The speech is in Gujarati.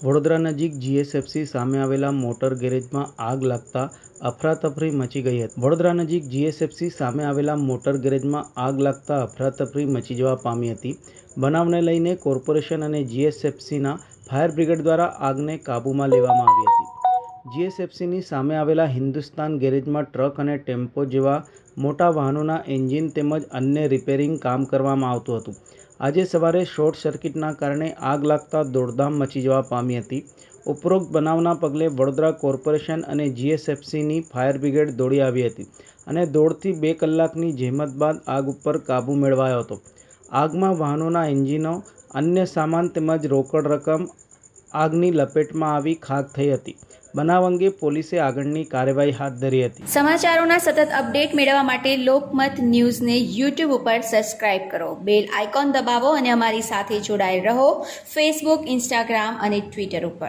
વડોદરા નજીક જીએસએફસી સામે આવેલા મોટર ગેરેજમાં આગ લાગતા અફરાતફરી મચી ગઈ હતી. વડોદરા નજીક જીએસએફસી સામે આવેલા મોટર ગેરેજમાં આગ લાગતા અફરાતફરી મચી જવા પામી હતી. બનાવને લઈને કોર્પોરેશન અને જીએસએફસીના ફાયર બ્રિગેડ દ્વારા આગને કાબૂમાં લેવામાં આવી હતી. જીએસએફસીની સામે આવેલા હિન્દુસ્તાન ગેરેજમાં ટ્રક અને ટેમ્પો જેવા મોટા વાહનોના એન્જિન તેમજ અન્ય રિપેરિંગ કામ કરવામાં આવતું હતું. આજે સવારે શોર્ટ સર્કિટના કારણે આગ લાગતા દોડધામ મચી જવા પામી હતી. ઉપરોક્ત બનાવના પગલે વડોદરા કોર્પોરેશન અને જીએસએફસીની ફાયર બ્રિગેડ દોડી આવી હતી અને દોઢથી બે કલાકની જહેમત બાદ આગ ઉપર કાબૂ મેળવાયો હતો. આગમાં વાહનોના એન્જિનો, અન્ય સામાન તેમજ રોકડ રકમ આગની લપેટમાં આવી ખાખ થઈ હતી. બનાવ અંગે પોલીસે આગળની કાર્યવાહી હાથ ધરી હતી. સમાચારોના સતત અપડેટ મેળવવા માટે લોકમત ન્યૂઝને યુટ્યુબ ઉપર સબસ્ક્રાઇબ કરો. બેલ આઇકોન દબાવો અને અમારી સાથે જોડાયેલ રહો. ફેસબુક ઇન્સ્ટાગ્રામ અને ટ્વિટર ઉપર.